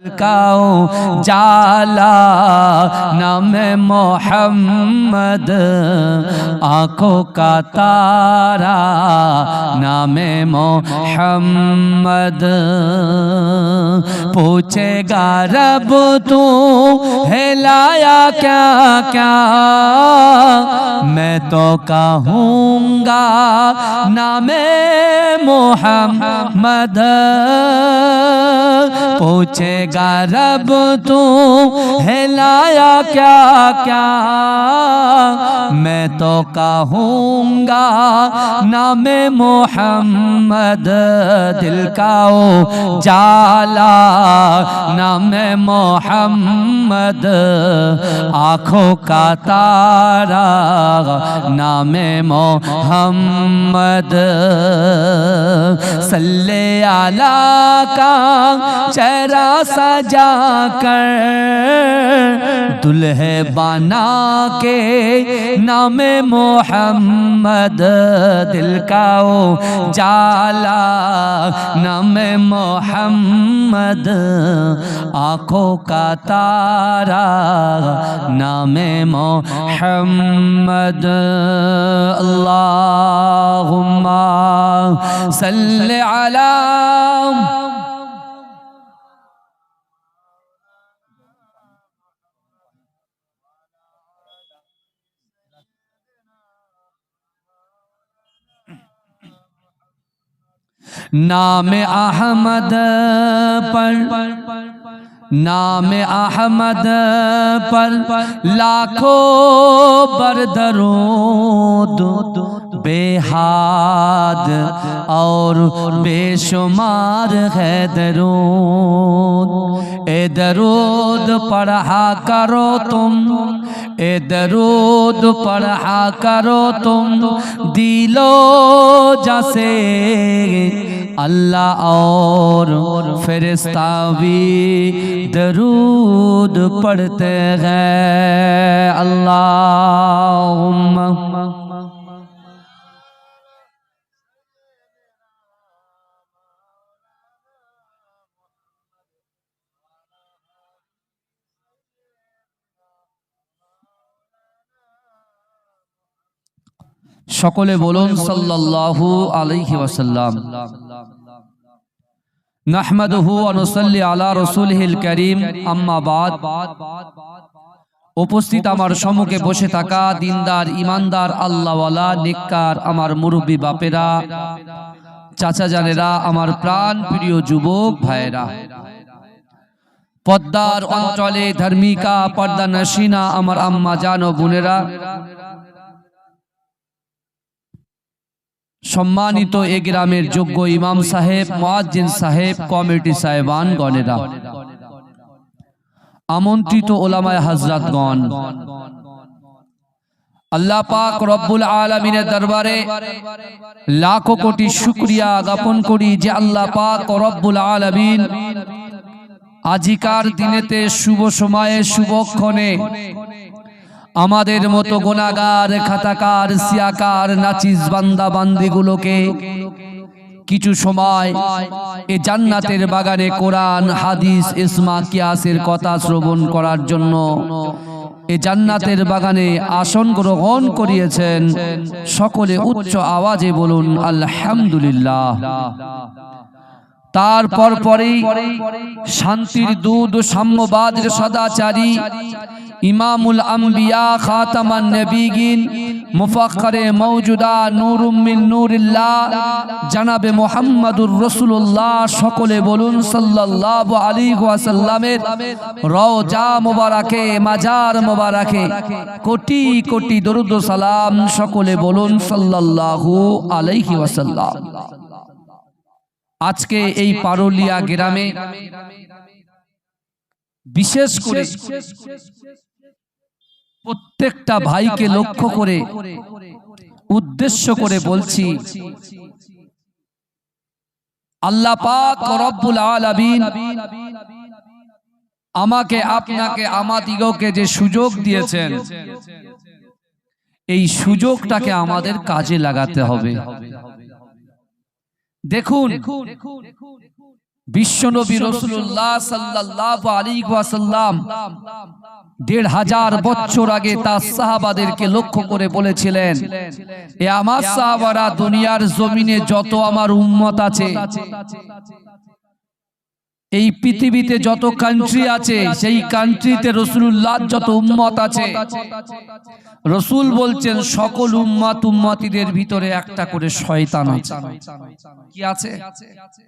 کاؤں جالا، نام محمد، آنکھوں کا تارا، نام محمد۔ پوچھے گا، رب تو ہے لایا کیا کیا؟ میں تو کہوں گا، نام محمد۔ پوچھے گا رب تو ہے لایا کیا کیا؟ میں تو کہوں گا نام محمد دل کا او جالا، نام محمد آنکھوں کا تارا، نام محمد صلی اللہ کا چہرہ सजा कर दुल्हे बना के नाम मोहम्मद दिल का ओ जाला नाम मोहम्मद आँखों का तारा नाम मोहम्मद अल्लाहुम्मा सल्ले अला نام احمد پر نام احمد پر لاکھوں بردروں دو बेहाद और बेशुमार है दरूद ए दरूद पढ़ा करो तुम ए दरूद पढ़ा करो तुम दिलो जैसे अल्लाह और फरिश्ता भी दरूद पढ़ते हैं अल्लाह সকলে বলুন সাল্লাল্লাহু আলাইহি ওয়াসাল্লাম। নাহমাদুহু ওয়া নুসাল্লি আলা রাসূলিহিল কারীম, আম্মা বাদ। উপস্থিত আমার সম্মুখে বসে থাকা দিনদার ইমানদার আল্লাহওয়ালা, নিক্কার আমার মুরব্বী বাপেরা, চাচা জানেরা, আমার প্রাণ প্রিয় যুবক ভাইয়েরা। পদ্মার অঞ্চলে ধর্মিকা, পর্দা নাসিনা, আমার আম্মা জান ও বোনেরা সম্মানিত এ গ্রামের যোগ্য ইমাম সাহেব, মোয়াজ্জিন সাহেব, কমিটি সাহেবান গণেরা আমন্ত্রিত ওলামায় হাজরাতগণ, আল্লাহ পাক রব্বুল আলমিনের দরবারে লাখো কোটি শুক্রিয়া জ্ঞাপন করি যে আল্লাহ পাক রব্বুল আলমিন আজিকার দিনেতে শুভ সময়ে শুভক্ষণে আমাদের মতো গোনাগার খাতাকার, সিয়াকার, নাচিস বান্দা বান্দিগুলোকে কিছু সময় এ জান্নাতের বাগানে কোরআন, হাদিস, ইসমা, কিয়াসের কথা শ্রবণ করার জন্য এ জান্নাতের বাগানে আসন গ্রহণ করিয়েছেন। সকলে উচ্চ আওয়াজে বলুন, আলহামদুলিল্লাহ। তারপর পরেই শান্তির দুধ সাম্যবাদের সদাচারী ইমামুল আম্বিয়া খাতামান নবীগিন মুফাখরে মৌজুদা নূরুমিন নূরিল্লাহ। জানাবে মোহাম্মদুর রসুল্লাহ সকলে বলুন সাল্লাল্লাহু আলাইহি ওয়াসাল্লামের রওজা মোবারকে, মাজার মোবারকে। কোটি কোটি দরুদ সালাম সকলে বলুন সাল্লাল্লাহু আলাইহি ওয়াসাল্লাম। আজকে এই পারুলিয়া গ্রামে বিশেষ করে প্রত্যেকটা ভাইকে লক্ষ্য করে উদ্দেশ্য করে বলছি আল্লাহ পাক রব্বুল আলামিন আমাকে আপনাকে আমাদিগকে যে সুযোগ দিয়েছেন এই সুযোগটাকে আমাদের কাজে লাগাতে হবে। দেখুন বিশ্বনবী রসুল্লাহ সাল্লাল্লাহু আলাইহি ওয়াসাল্লাম দেড় হাজার বছর আগে তার সাহাবাদেরকে লক্ষ্য করে বলেছিলেন এ আমার সাহাবারা দুনিয়ার জমিনে যত আমার উম্মত আছে এই পৃথিবীতে যত কান্ট্রি আছে সেই কান্ট্রিতে রসুল্লাহ যত উম্মত আছে রসুল বলছেন সকল উম্মত উম্মতিদের ভিতরে একটা করে শয়তান আছে। কি আছে?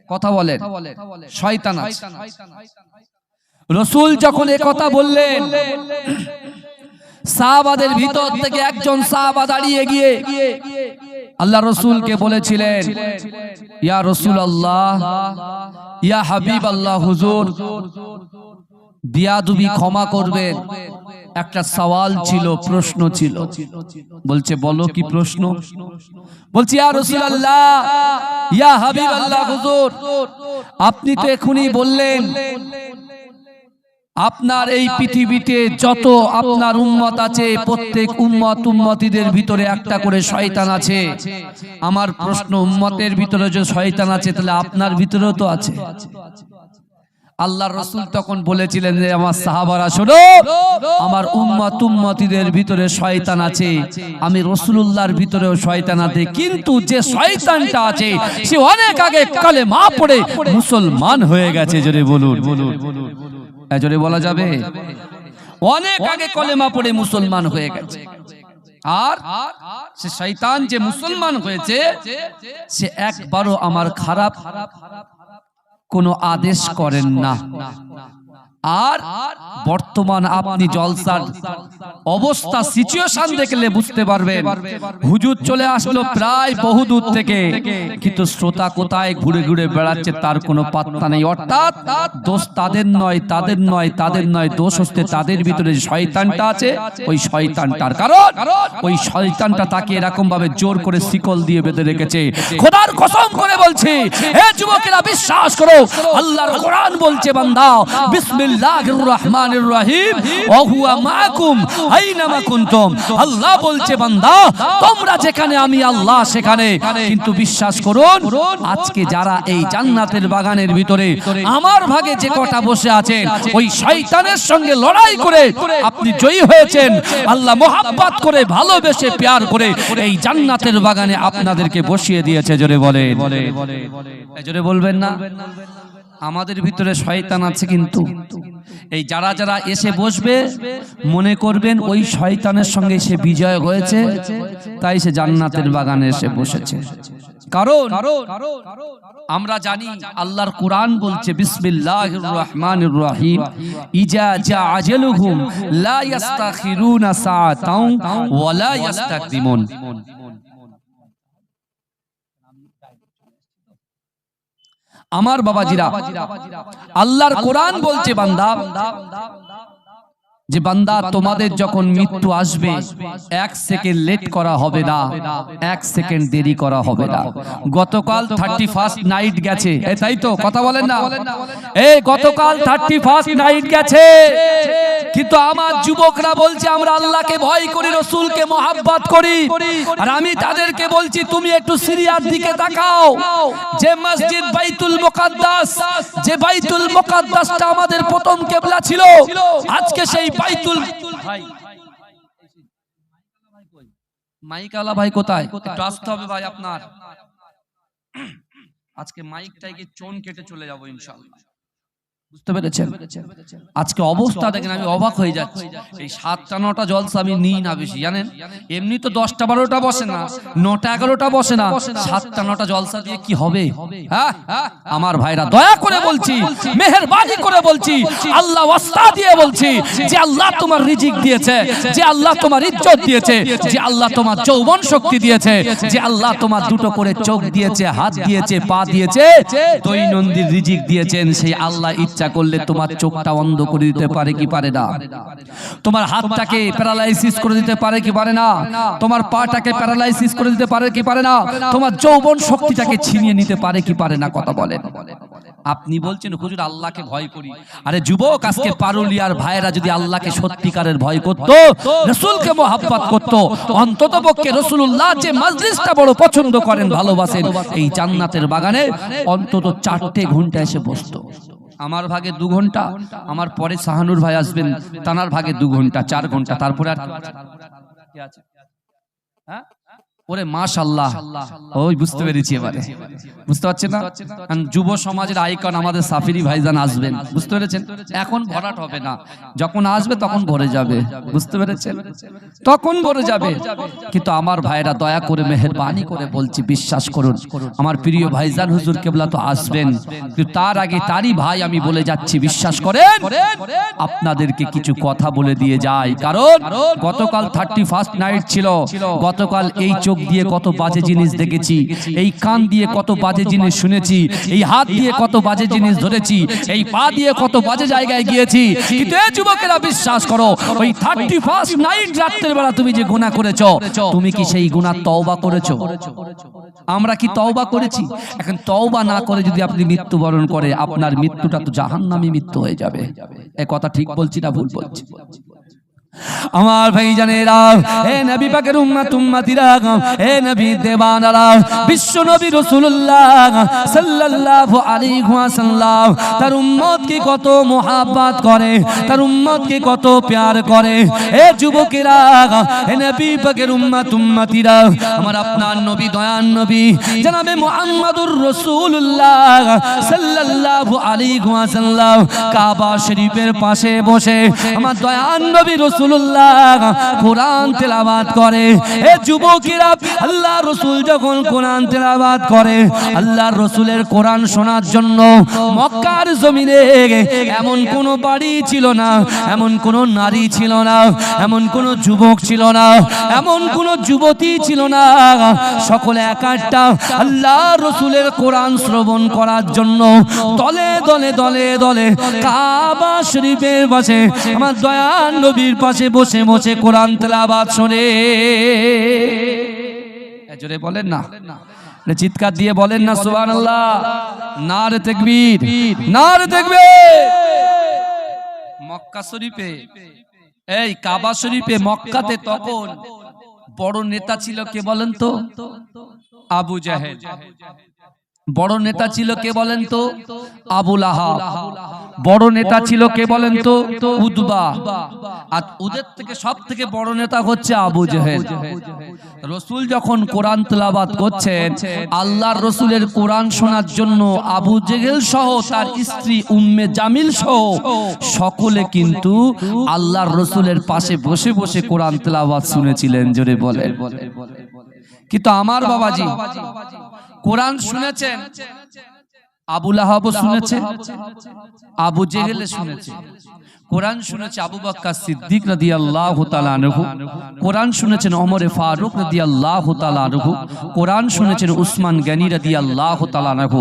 কথা বলেন। শয়তান আছে। রসুল যখন কথা বললেন, সাহাবাদের ভিতর থেকে একজন সাহাবা দাঁড়িয়ে গিয়ে আল্লাহ রসুলকে বলেছিলেন, ইয়া রসুল আল্লাহ ইয়া হাবিব আল্লাহ হুজুর বিয়াদুবি ক্ষমা করবেন। একটা সওয়াল ছিল, প্রশ্ন ছিল। বলছে, বলো কি প্রশ্ন? বলছি, ইয়া রসুল আল্লাহ ইয়া হাবিব আল্লাহ হুজুর, আপনি তো এখনই বললেন আপনার এই পৃথিবীতে যত আপনার উম্মত আছে, প্রত্যেক উম্মত উম্মতিদের ভিতরে একটা করে শয়তান আছে। আমার প্রশ্ন, উম্মতের ভিতরে যে শয়তান আছে, তাহলে আপনার ভিতরেও তো আছে। আল্লাহর রসুল তখন বলেছিলেন যে, আমার সাহাবারা, শোনো, আমার উম্মত উম্মতিদের ভিতরে শয়তান আছে। আমি রসুলুল্লাহর ভিতরেও শয়তান আছে। কিন্তু যে শয়তানটা আছে, সে অনেক আগে কালে মা পড়ে মুসলমান হয়ে গেছে। জোরে বলুন বলুন। জোরে বলা যাবে। অনেক আগে কলেমা পড়ে মুসলমান হয়ে গেছে। আর সে শয়তান যে মুসলমান হয়েছে সে একবারও আমার খারাপ কোনো আদেশ করেন না। আর বর্তমান আপনি জলসার অবস্থা সিচুয়েশন দেখলে বুঝতে পারবেন। হুজুর চলে আসলো প্রায় বহু দূর থেকে। কিন্তু শ্রোতা কোথায় ঘুরে ঘুরে বেড়াচ্ছে তার কোনো পাত্তা নেই। অর্থাৎ দোষ তাদের নয় তাদের নয় তাদের নয়। দোষ হচ্ছে তাদের ভিতরে শয়তানটা আছে, ওই শয়তানটার কারণ। ওই শয়তানটা তাকে এরকম ভাবে জোর করে শিকল দিয়ে বেঁধে রেখেছে। খোদার কসম করে বলছি, হে যুবকেরা, বিশ্বাস করো, আল্লাহর কোরআন বলছে, বান্দা বিসমিল্লাহির রহমানির রহিম ওয়া হুয়া মাআকুম আইনামা কুনতুম। আল্লাহ বলছে, বান্দা, তোমরা যেখানে, আমি আল্লাহ সেখানে। কিন্তু বিশ্বাস করুন, আজকে যারা এই জান্নাতের বাগানের ভিতরে আমার ভাগে যে কটা বসে আছেন, ওই শয়তানের সঙ্গে লড়াই করে আপনি জয়ী হয়েছেন। আল্লাহ মোহাব্বত করে, ভালোবেসে, প্যার করে এই জান্নাতের বাগানে আপনাদেরকে বসিয়ে দিয়েছে। জোরে বলে জোরে বলবেন না? আমাদের ভিতরে শয়তান আছে কিন্তু। এই যারা যারা এসে বসবে, মনে করবেন ওই শয়তানের সঙ্গে সে বিজয় হয়েছে, তাই সে জান্নাতের বাগানে এসে বসেছে। কারণ আমরা জানি আল্লাহর কোরআন বলছে বিসমিল্লাহির রহমানির রহিম ইজা জা আজালুহুম লা ইস্তাখিরুনা সাআতাও ওয়া লা ইস্তাকদিমুন আমার বাবাজিরা আল্লাহর কোরআন বলছে বান্দা যে বান্দা তোমাদের যখন মৃত্যু আসবে এক সেকেন্ড লেট করা হবে না এক সেকেন্ড দেরি করা হবে না। গতকাল থার্টি ফার্স্ট নাইট গেছে। তাই তো কথা বলেন না। এই গতকাল থার্টি ফার্স্ট নাইট গেছে। কিন্তু আমার যুবকরা বলছে আমরা আল্লাহকে ভয় করি রসুলকে মহাব্বত করি। আর আমি তাদেরকে বলছি তুমি একটু সিরিয়ার দিকে তাকাও। যে মসজিদ বাইতুল মুকাদ্দাস যে বাইতুল মুকাদ্দাসটা আমাদের প্রথম কেবলা ছিল। আজকে সেই বাইতুল ভাই। মাইকালা ভাই কোথায়? একটু আসতে হবে ভাই আপনার। আজকে মাইকটাকে চোন কেটে চলে যাব ইনশাআল্লাহ। বুঝতে পেরেছেন? আজকে অবস্থা দেখেন আমি অবাক হয়ে যাচ্ছি। এই সাতটা নটা জলসা আমি নিই না বেশি জানেন? এমনি তো দশটা বারোটা বসে না। নটা এগারোটা বসে না। সাতটা নটা জলসা দিয়ে কি হবে? হ্যাঁ? আমার ভাইরা দয়া করে বলছি মেহেরবানি করে বলছি আল্লাহ ওয়াস্তা দিয়ে বলছি যে আল্লাহ তোমার রিজিক দিয়েছে যে আল্লাহ তোমার ইজ্জত দিয়েছে যে আল্লাহ তোমার যৌবন শক্তি দিয়েছে যে আল্লাহ তোমার দুটো করে চোখ দিয়েছে হাত দিয়েছে পা দিয়েছে দৈনন্দিন রিজিক দিয়েছেন সেই আল্লাহ ইচ্ছা করলে তোমার চোখটা অন্ধ করে দিতে পারে কি পারে না? তোমার হাতটাকে প্যারালাইসিস করে দিতে পারে কি পারে না? তোমার পাটাকে প্যারালাইসিস করে দিতে পারে কি পারে না? তোমার যৌবন শক্তিটাকে ছিনিয়ে নিতে পারে কি পারে না? কথা বলেন। আপনি বলছেন হুজুর আল্লাহকে ভয় করি। আরে যুবক আজকে পারুলিয়ার ভাইয়েরা যদি আল্লাহকে সত্যিকারের ভয় করত রসুলকে মোহাব্বত করত অন্তত পক্ষে রসুল্লাহ যে মাজলিসটা বড় পছন্দ করেন ভালোবাসেন এই জান্নাতের বাগানে অন্তত চারটে ঘণ্টা এসে বসতো। আমার ভাগে দু ঘণ্টা, আমার পরে শাহানুর ভাই আসবেন, তানার ভাগে দু ঘণ্টা, চার ঘণ্টা, তারপরে আর আছে? হ্যাঁ? ওরে মাশাল্লাহ ওই বুঝতে পেরেছি এবারে। বুঝতে পারছেন না? যুব সমাজের আইকন আমাদের সাফিরি ভাইজান আসবেন। বুঝতে পেরেছেন? এখন ভরাট হবে না। যখন আসবে তখন ভরে যাবে। বুঝতে পেরেছেন? তখন ভরে যাবে। কিন্তু আমার ভাইরা দয়া করে মেহেরবানি করে বলছি বিশ্বাস করুন। আমার প্রিয় ভাইজান হুজুর কেবলা তো আসবেন। কিন্তু তার আগে তারই ভাই আমি বলে যাচ্ছি বিশ্বাস করেন? আপনাদেরকে কিছু কথা বলে দিয়ে যাই। কারণ গতকাল থার্টি ফার্স্ট নাইট ছিল। গতকাল এই চোখ দিয়ে কত বাজে জিনিস দেখেছি, এই কান দিয়ে কত বাজে জিনিস শুনেছি, এই হাত দিয়ে কত বাজে জিনিস ধরেছি, এই পা দিয়ে কত বাজে জায়গায় গিয়েছি। কিন্তু এই যুবকেরা বিশ্বাস করো, ওই থার্টি ফার্স্ট নাইট রাত্রের বেলা তুমি যে গুণা করেছ, তুমি কি সেই গুণা তওবা করেছ? আমরা কি তওবা করেছি? এখন তওবা না করে যদি আপনি মৃত্যুবরণ করে, আপনার মৃত্যুটা তো জাহান্নামী মৃত্যু হয়ে যাবে। এ কথা ঠিক বলছি না ভুল বলছি? আমার ভাই জানেরা হে নবী পাকের উম্মত, উম্মতিরা, হে নবী দেবানারা বিশ্ব নবী রাসূলুল্লাহ সাল্লাল্লাহু আলাইহি ওয়াসাল্লাম, তার উম্মতকে কত মোহাব্বত করে, তার উম্মতকে কত প্যার করে। হে যুবকেরা, হে নবী পাকের উম্মত, উম্মতিরা, আমার আপনার নবী দয়ান নবী, জনাবে মুহাম্মদুর রাসূলুল্লাহ সাল্লাল্লাহু আলাইহি ওয়াসাল্লাম, কাবা শরীফের পাশে বসে, আমার দয়ান নবী রাসূলুল্লাহ কোরআন তেলাওয়াত করে। এ যুবকেরা আল্লাহ রসুল যখন কোরআন তেলাওয়াত করে, আল্লাহ রসুলের কোরআন শোনার জন্য মক্কার জমিনে এমন কোন বাড়ি ছিল না, এমন কোন নারী ছিল না, এমন কোন যুবক ছিল না, এমন কোন যুবতী ছিল না। সকলে একাটা আল্লাহ রসুলের কোরআন শ্রবণ করার জন্য দলে দলে দলে দলে কাবা শরীফের পাশে আমার নবীর পাশে বসে বসে কোরআন তেলাবাদ শোনে। জোরে বলেন না। চিৎকার দিয়ে বলেন না সুবান আল্লাহ না রে তেকবীর না রে তেকবীর। মক্কা শরীফে, এই কাবা শরীফে মক্কাতে তখন বড় নেতা ছিল কে বলেন তো? আবু জাহেদ বড় নেতা ছিল কে বলেন তো? আবুল আহাব। বড় নেতা ছিল কে বলেন তো? উদবা। আর ওদের থেকে সব থেকে বড় নেতা হচ্ছে আবু জেহেল। রসুল যখন কোরআন তেলাবাদ করছেন আল্লাহর রসুলের কোরআন শোনার জন্য আবু জেহেল সহ তার স্ত্রী উম্মে জামিল সহ সকলে কিন্তু আল্লাহর রসুলের পাশে বসে বসে কোরআন তেলাবাদ শুনেছিলেন জোরে বলে কিন্তু আমার বাবাজি কোরআন শুনেছেন? আবুল আহাবও শুনেছে আবু জেহেলে শুনেছে কোরআন শুনেছে আবু বাক্কা সিদ্দিক রাদিয়াল্লাহু তাআলা আনহু, কোরআন শুনেছেন ওমর ফারুক রাদিয়াল্লাহু তাআলা আনহু, কোরআন শুনেছেন উসমান গনি রাদিয়াল্লাহু তাআলা আনহু।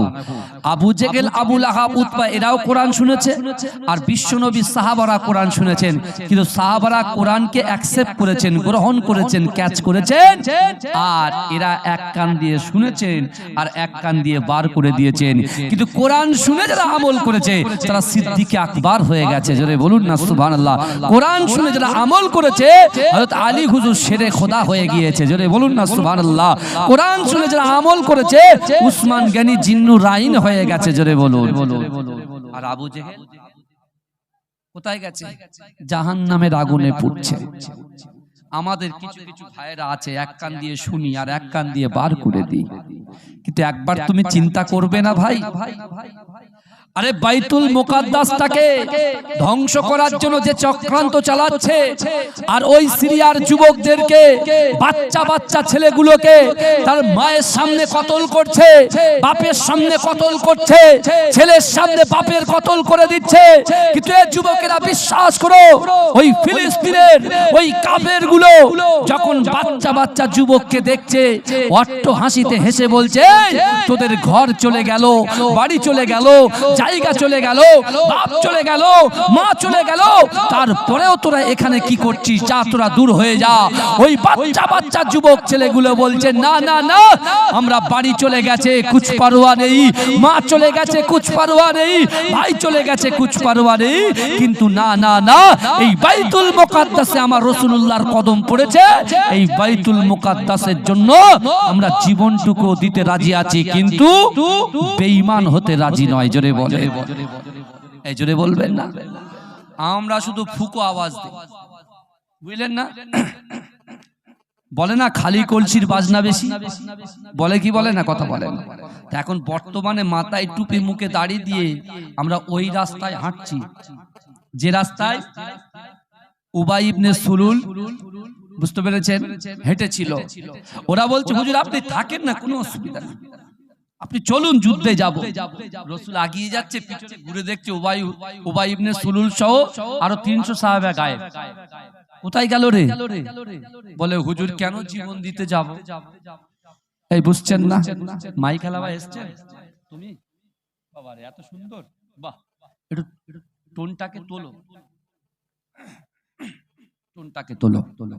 আবু জেগেল আবুল আহাব উতবা এরাও কোরআন শুনেছে আর বিশ্বনবী সাহাবারা কোরআন শুনেছেন। কিন্তু সাহাবারা কোরআনকে অ্যাকসেপ্ট করেছেন, গ্রহণ করেছেন ক্যাচ করেছেন আর এরা এক কান দিয়ে শুনেছেন আর এক কান দিয়ে বার করে দিয়েছেন। কিন্তু কোরআন শুনে যারা আমল করেছে, তারা সিদ্দিকে আকবার হয়ে গেছে। জোরে বলুন। না সুবহানাল্লাহ। কোরআন শুনে যারা আমল করেছে হযরত আলী হুজুর শেরে খোদা হয়ে গিয়েছে। জোরে বলুন না সুবহানাল্লাহ। কোরআন শুনে যারা আমল করেছে উসমান গনি জিন্নু রাইন হয়ে গেছে জোরে বলুন। আর আবু জেহেল? কোথায় গেছে? জাহান নামের আগুনে পুড়ছে। আমাদের কিছু কিছু ভাইয়েরা আছে এক কান দিয়ে শুনি আর এক কান দিয়ে বার করে দিই। কিন্তু একবার তুমি চিন্তা করবে না ভাই। আরে বাইতুল মোকাদ্দাসটাকে ধ্বংস করার জন্য যে চক্রান্ত চালাচ্ছে আর ওই সিরিয়ার যুবকদেরকে বাচ্চা বাচ্চা ছেলেগুলোকে তার মায়ের সামনে কতল করছে বাপের সামনে কতল করছে ছেলের সামনে বাপের কতল করে দিচ্ছে কিন্তু এই যুবকেরা বিশ্বাস করো ওই ফিলিস্তিনের ওই কাফেরগুলো যখন বাচ্চা বাচ্চা যুবককে দেখছে অট্ট হাসিতে হেসে বলছে তোদের ঘর চলে গেল বাড়ি চলে গেল জায়গা চলে গেল, বাপ চলে গেল, মা চলে গেল। তারপরেও তোরা এখানে কি করছিস? যা, তোরা দূর হয়ে যা। ওই বাচ্চা বাচ্চা যুবক ছেলেগুলো বলছে, না না না, আমরা বাড়ি চলে গেছে কুছ পারোয়া নেই। মা চলে গেছে কুছ পারোয়া নেই। ভাই চলে গেছে কুছ পারোয়া নেই। কিন্তু না না না, এই বাইতুল মুকাদ্দাসে আমার রাসূলুল্লাহর কদম পড়েছে। এই বাইতুল মুকাদ্দাসের জন্য আমরা জীবনটুকু দিতে রাজি আছি, কিন্তু বেঈমান হতে রাজি নয়, জোরে বলে। এই জোরে বলবেন না। আমরা শুধু ফুকো আওয়াজ দিই। বুঝলেন না? বলে না খালি কলসির বাজনা বেশি। বলে কি বলে না কথা বলে এখন বর্তমানে মাথায় টুপি মুখে দাঁড়িয়ে দিয়ে আমরা ওই রাস্তায় হাঁটছি। যে রাস্তায় উবাই ইবনে সুলুল বুঝতে পেরেছেন? হেঁটেছিল। ওরা বলছে হুজুর আপনি থাকেন না কোনো অসুবিধা নেই। আপনি চলুন যুদ্ধে যাব। রসুল আগিয়ে যাচ্ছে পিছনে ঘুরে দেখছে উবাই উবাই ইবনে সুলুল সহ আরও তিনশো সাহাবা গায়েব। কোথায় গেল রে? বলে হুজুর কেন জীবন দিতে যাব? এই বুঝছেন না? মাই খেলাবা এসছেন? তুমি? বাবা রে এত সুন্দর। বাহ। একটু টোনটাকে তোলো। টোনটাকে তোলো। তোলো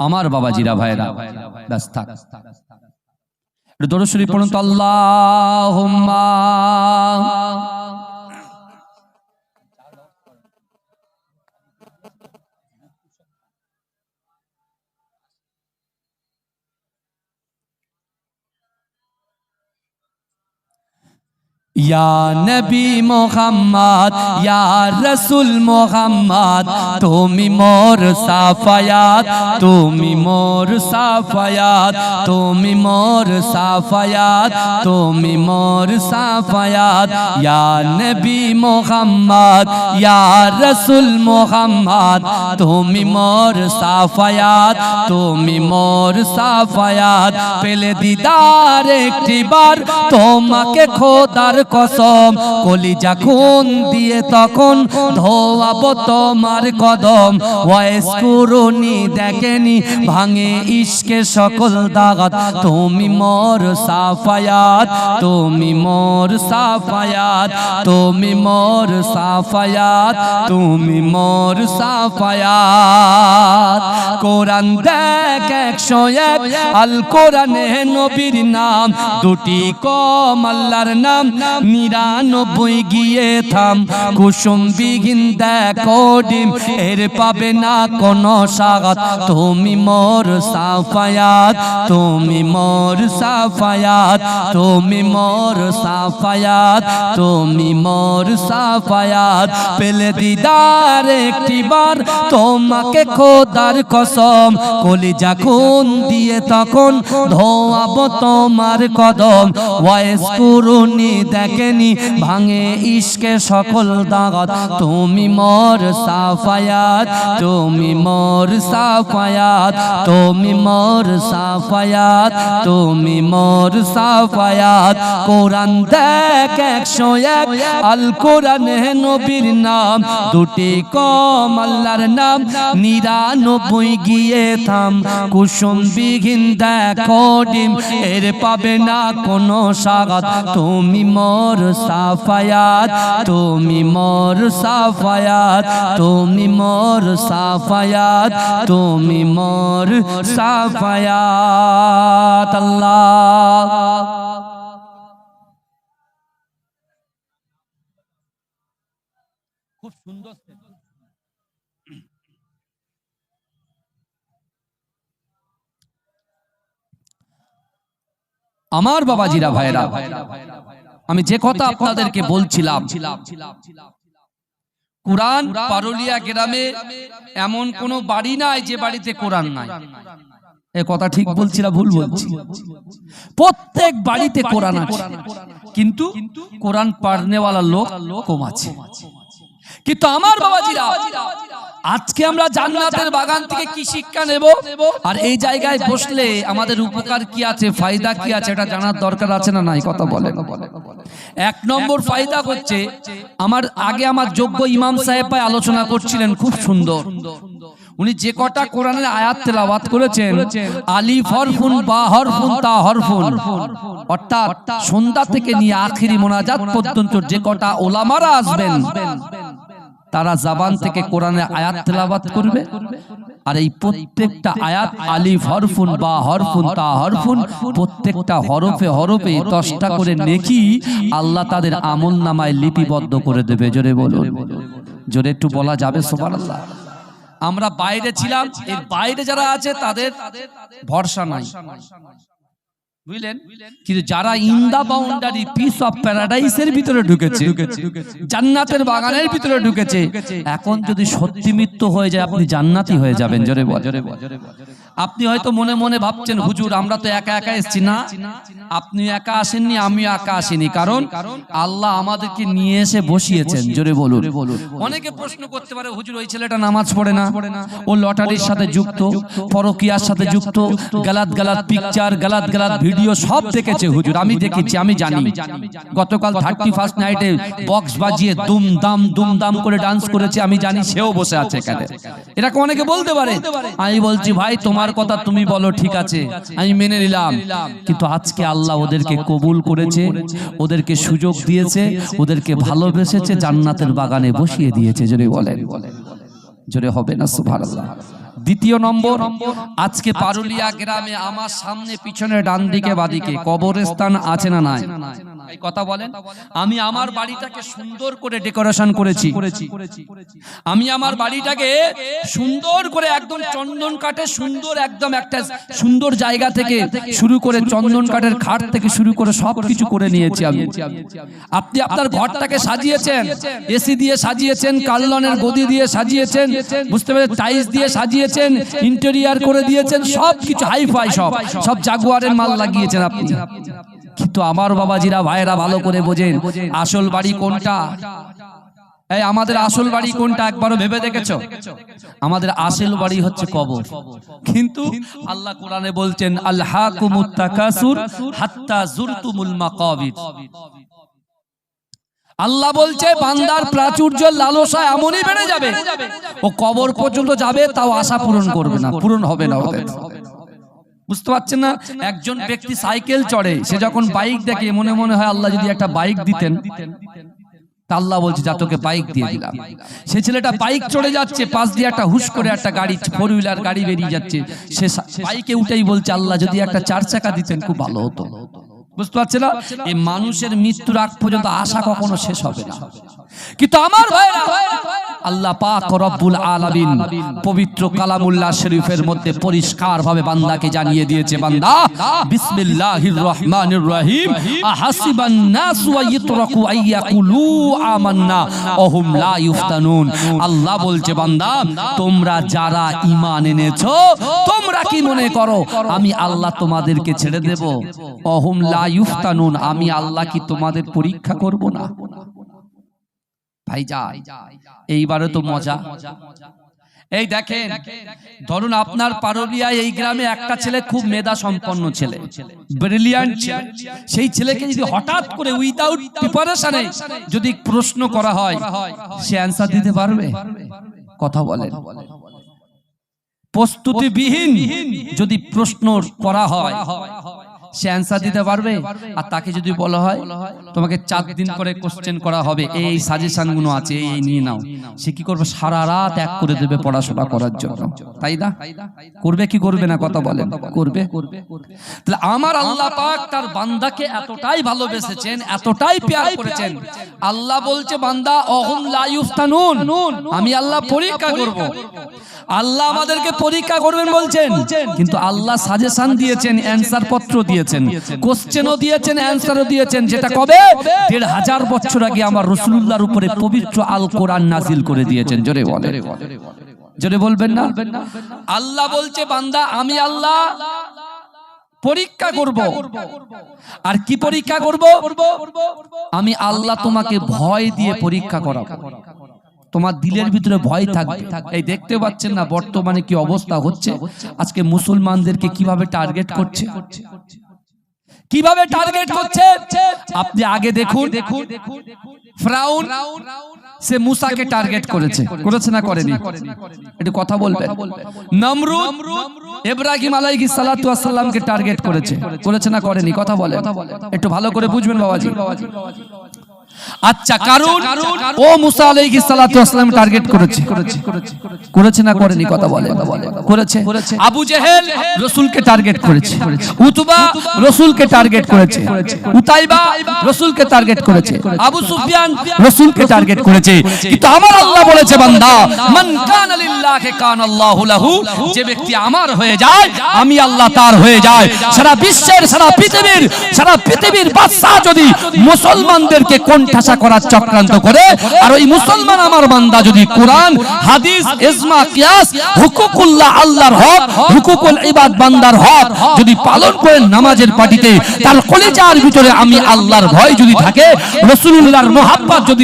আমার বাবাজিরা ভাইরা ব্যাস থাক। দরশরী পড়ুন তো আল্লাহ ইয়া নবী মোহাম্মদ ইয়া রসুল মোহাম্মদ তুমি মোর সাফায়াত তুমি মোর সাফায়াত তুমি মোর সাফায়াত তুমি মোর সাফায়াত ইয়া নবী মোহাম্মদ ইয়া রসুল মোহাম্মদ তুমি মোর সাফায়াত তুমি মোর সাফায়াত পেলে দিদার একটি বার তোমাকে খোদার কসম, কলিজা খুন দিয়ে তখন ধোয়াব তোমার কদম। ওয়েস কুরুনি দেখেনি, ভাঙে ইশকে সকল দাগাত। তুমি মোর সাফায়াত, তুমি মোর সাফায়াত, তুমি মোর সাফায়াত, তুমি মোর সাফায়াত। কোরআন দেখ একশো এক আল কোরআনে নবীর নাম। দুটি কম আল্লাহর নাম নিরানব্বই গিয়ে থাম। কুসুম বিঘিন দেখো এর পাবে না কোনো সাগাত তুমি মোর সাফায়াত, তুমি মোর সাফায়াত, তুমি মোর সাফায়াত, তুমি মোর সাফায়াত। পেলে দিদার একটি বার তোমাকে খোদার কসম, কলিজা খুন দিয়ে তখন ধোয়াব তোমার কদম। ওয়েস কুরুনি দেখেনি, ভাঙে ইশকে সকল দাগত। তুমি মোর সাফায়াত, তুমি মোর সাফায়াত, তুমি মোর সাফায়াত, তুমি মোর সাফায়াত। কোরআন দেখ একশো এক আল কোরআনে নবীর নাম। দুটি কম আল্লাহর নাম, নিরানব্বই গিয়ে থাম। কুসুম বিঘিন দেখো ডিম, এর পাবে না কোনো সাগাত তুমি মোর সাফায়াত, তুমি মোর সাফায়াত, তুমি মোর সাফায়াত, তুমি মোর সাফায়াত, আল্লাহ। খুব সুন্দর আমার বাবাজিরা ভাইরা আমি যে কথা আপনাদেরকে বলছিলাম কোরআন পারুলিয়া গ্রামে এমন কোন বাড়ি নাই যে বাড়িতে কোরআন নাই। এ কথা ঠিক বলছি না ভুল বলছি? প্রত্যেক বাড়িতে কোরআন আছে। কিন্তু কোরআন পারনেওয়ালা লোক কম আছে। কিন্তু আমার বাবাজিরা আজকে আমরা জান্নাতের বাগান থেকে কি শিক্ষা নেব? আর এই জায়গায় বসলে আমাদের উপকার কি আছে? ফায়দা কি আছে? এটা জানার দরকার আছে? না নাই? কথা বলে এক নম্বর ফায়দা হচ্ছে আমার আগে আমার যোগ্য ইমাম সাহেব ভাই আলোচনা করছিলেন খুব সুন্দর। উনি যে কটা কোরআনের আয়াত তেলাওয়াত করেছেন আলিফ হরফুন বা হরফুন তা হরফুন। অর্থাৎ সন্ধ্যা থেকে নিয়ে আখিরি মোনাজাত পর্যন্ত যে কটা ওলামারা আসবেন তারা জাবান থেকে কোরআনের আয়াত তেলাওয়াত করবে? আর এই প্রত্যেকটা আয়াত আলিফ হরফুন বা হরফুন তা হরফুন প্রত্যেকটা হরফে হরফে দশটা করে নেকি আল্লাহ তাদের আমল নামায় লিপিবদ্ধ করে দেবে। জোরে বলুন। জোরে একটু বলা যাবে? সুবহানাল্লাহ। আমরা বাইরে ছিলাম এর বাইরে যারা আছে তাদের ভরসা নাই। বুঝলেন? কিন্তু যারা in the boundary peace of প্যারাডাইসের ভিতরে ঢুকেছে। জান্নাতের বাগানের ভিতরে ঢুকেছে। এখন যদি সত্যি মৃত্যু হয়ে যায় আপনি জান্নাতি হয়ে যাবেন জোরে বল জোরে আপনি হয়তো মনে মনে ভাবছেন হুজুর আমরা তো একা একা এসেছি না? আপনি একা আসেননি আমিও একা আসিনি। কারণ আল্লাহ আমাদেরকে নিয়ে এসে বসিয়েছেন জোরে বলুন। অনেকে প্রশ্ন করতে পারে হুজুর ওই ছেলেটা নামাজ পড়ে না? ও লটারির সাথে যুক্ত পরকিয়ার সাথে যুক্ত। গালাত গালাত পিকচার গালাত গালাত ভিডিও সব দেখেছে হুজুর আমি দেখেছি আমি জানি। গতকাল থার্টি ফার্স্ট নাইটে বক্স বাজিয়ে দুম দাম দুম দাম করে ডান্স করেছে আমি জানি সেও বসে আছে এখানে। এরকম অনেকে বলতে পারে? আমি বলছি ভাই তোমার কথা তুমি বলো ঠিক আছে। আমি মেনে নিলাম। কিন্তু আজকে আল্লাহ ওদেরকে কবুল করেছে ওদেরকে সুযোগ দিয়েছে ওদেরকে ভালোবেসেছে জান্নাতের বাগানে বসিয়ে দিয়েছে যদি বলেন। জোরে হবে না সুবহানাল্লাহ। দ্বিতীয় নম্বর আজকে পারুলিয়া গ্রামে আমার সামনে পিছনে ডান দিকে বাদিকে কবরস্থান আছে না নাই? এই কথা বলেন। আমি আমার বাড়িটাকে সুন্দর করে ডেকোরেশন করেছি। আমি আমার বাড়িটাকে সুন্দর করে একদম চন্দন কাঠে সুন্দর একদম একটা সুন্দর জায়গা থেকে শুরু করে চন্দন কাঠের খাট থেকে শুরু করে সব কিছু করে নিয়েছি আমি। আপনি আপনার ঘরটাকে সাজিয়েছেন। এসি দিয়ে সাজিয়েছেন কার্লনের গদি দিয়ে সাজিয়েছেন বুঝতে পেরেছেন? টাইলস দিয়ে সাজিয়েছেন ইন্টেরিয়ার করে দিয়েছেন সব কিছু হাইফাই সব সব। জাগুয়ারের মাল লাগিয়েছেন আপনি। কিন্তু আমার বাবাজিরা ভাইরা ভালো করে বোঝেন। আসল বাড়ি কোনটা? এই আমাদের আসল বাড়ি কোনটা একবারও ভেবে দেখেছ? আমাদের আসল বাড়ি হচ্ছে কবর। কিন্তু আল্লাহ কোরআনে বলছেন আল্লাহ তাকাসুর হাত্তা জুরতুমুল মাকাবির। আল্লাহ বলছে, বান্দার প্রাচুর্য, লালসা এমনই বেড়ে যাবে। ও কবর পর্যন্ত যাবে, তাও আশা পূরণ করবে না। পূরণ হবে না বুঝতে পারছেন না? একজন ব্যক্তি সাইকেল চড়ে সে যখন বাইক দেখে মনে মনে হয় আল্লাহ যদি একটা বাইক দিতেন আল্লাহ বলছে যা তোকে বাইক দিয়ে দিলাম। সে ছেলেটা বাইক চড়ে যাচ্ছে পাশ দিয়ে একটা হুশ করে একটা গাড়ি ফোর হুইলার গাড়ি বেরিয়ে যাচ্ছে। সে বাইকে উঠেই বলছে আল্লাহ যদি একটা চার চাকা দিতেন খুব ভালো হতো। বুঝতে পারছে না? এই মানুষের মৃত্যুর আগ পর্যন্ত আশা কখনো শেষ হবে না। কিন্তু আমার ভাইরা, আল্লাহ পাক রব্বুল আলামিন পবিত্র কালামুল্লাহ শরীফের মধ্যে পরিষ্কার ভাবে বান্দাকে জানিয়ে দিয়েছে, বান্দা, বিসমিল্লাহির রহমানির রহিম। আহাসিবান নাসু আইয়ুতরাকু আইয়াকুলু আমান্না ওহুম লা ইফতানুন। আল্লাহ বলছে, বান্দা, তোমরা যারা ঈমান এনেছো, তোমরা কি মনে করো, আমি আল্লাহ তোমাদেরকে ছেড়ে দেব? অহুম লা ইফতানুন, আমি আল্লাহ কি তোমাদের পরীক্ষা করব না? ভাই যা এইবারে তো মজা। এই দেখেন, ধরুন আপনার পারলিয়ায় এই গ্রামে একটা ছেলে খুব মেধা সম্পন্ন ছেলে, ব্রিলিয়ান্ট ছেলে। সেই ছেলেকে যদি হঠাৎ করে উইদাউট প্রিপারেশনে যদি প্রশ্ন করা হয়, সে অ্যান্সার দিতে পারবে? কথা বলেন। প্রস্তুতিবিহীন যদি প্রশ্ন করা হয় সে অ্যান্সার দিতে পারবে? আর তাকে যদি বলা হয় তোমাকে চার দিন পরে কোশ্চেন করা হবে। এই এই সাজেশনগুলো আছে এই নিয়ে নাও। সে কি করবে? সারা রাত এক করে দেবে পড়াশোনা করার জন্য। তাই না? করবে কি করবে না? কথা বলেন। করবে? তাহলে আমার আল্লাহ পাক তার বান্দাকে এতটাই ভালোবেসেছেন এতটাই প্যার করেছেন। আল্লাহ বলছে বান্দা অহম লা ইফতানুন আমি আল্লাহ পরীক্ষা করব। আল্লাহ আমাদেরকে পরীক্ষা করবেন বলছেন। কিন্তু আল্লাহ সাজেশন দিয়েছেন অ্যানসার পত্র দিয়েছেন। কোশ্চেনও দিয়েছেন অ্যানসারও দিয়েছেন। যেটা কবে? দেড় হাজার বছর আগে আমার রসুল্লাহর উপরে পবিত্র আল কোরআন নাজিল করে দিয়েছেন। জোরে বলে জোরে বলবেন না? আল্লাহ বলছে বান্দা আমি আল্লাহ পরীক্ষা করব। আর কি পরীক্ষা করব? আমি আল্লাহ তোমাকে ভয় দিয়ে পরীক্ষা করাবো। তোমার দিলের ভিতরে ভয় থাকবে। এই দেখতে পাচ্ছেন না বর্তমানে কি অবস্থা হচ্ছে? আজকে মুসলমানদেরকে কীভাবে টার্গেট করছে? কীভাবে টার্গেট করছে? আপনি আগে দেখুন। ফ্রাউন, সে মুসাকে টার্গেট করেছে। করেছে না করেনি? একটু কথা বলবেন। নমরুদ, ইব্রাহিম আলাইহিস সালাতু ওয়াস সালামকে টার্গেট করেছে। করেছে না করেনি? কথা বলে একটু ভালো করে বুঝবেন বাবাজি। আচ্ছা কারণ ও মুসা আলাইহিস সালাতু ওয়াস টার্গেট করেছে। করেছে না করেনি কথা বলে? করেছে। আবু জেহেল রসুলকে টার্গেট করেছে। উতবা রসুলকে টার্গেট করেছে। উতাইবা রসুলকে টার্গেট করেছে। আবু সুফিয়ান রসুলকে টার্গেট করেছে। কিন্তু আমার আল্লাহ বলেছে বান্দা মান কানা লিল্লাহি কানা আল্লাহু লাহু যে ব্যক্তি আমার হয়ে যায় আমি আল্লাহ তার হয়ে যায়। সারা বিশ্বের সারা পৃথিবীর সারা পৃথিবীর বাদশা যদি মুসলমানদেরকে কোণঠাসা করার চক্রান্ত করে। আর ওই মুসলমান আমার বান্দা যদি কোরআন, হাদিস, ইজমা, কিয়াস, হুকুকুল্লাহ আল্লাহর হক, হুকুকুল ইবাদ বান্দার হক যদি পালন করে নামাজের পাটিতে, তার কলিজার ভিতরে আমি আল্লাহর ভয় যদি থাকে, রাসূলুল্লাহর মোহাব্বত যদি